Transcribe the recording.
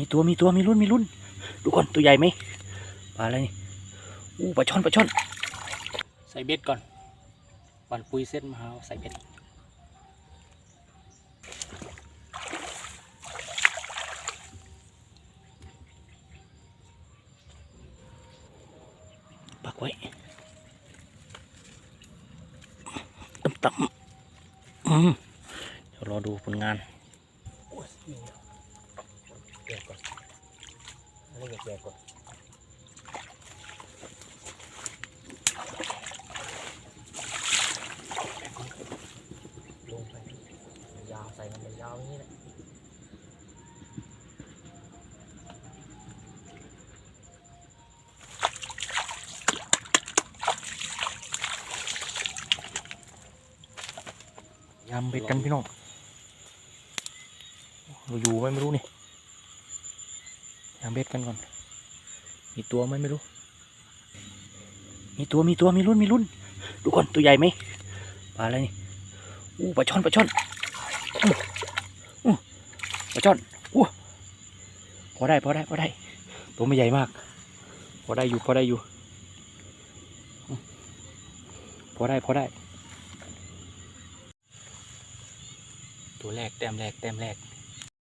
มีตัวมีตัวมีรุ่นมีรุ่นดูก่อนตัวใหญ่ไหมปลาอะไรนี่อู้ปลาช่อนปลาช่อน ใส่เบ็ดก่อนปันปุยเส้นมะพร้าวใส่เบ็ดปักไว้ต่ำต่ำอืมเดี๋ยวรอดูผลงาน โอ้ยกก่อนอะไรแกก่อนลงไปยาวใส่มันยาวอย่างนี้แหละยำเบ็ดกันพี่น้องเราอยู่ไหมไม่รู้นี่ ยำเบ็ดกันก่อน มีตัวไหมไม่รู้ มีตัวมีตัวมีรุ่นมีรุ่น ดูก่อนตัวใหญ่ไหมปลาอะไรนี่อู้ปลาช่อนปลาช่อนอู้หูปลาช่อนอู้พอได้พอได้พอได้ ตัวไม่ใหญ่มาก พอได้อยู่พอได้อยู่ พอได้พอได้ ตัวแรกแต้มแรกแต้มแรก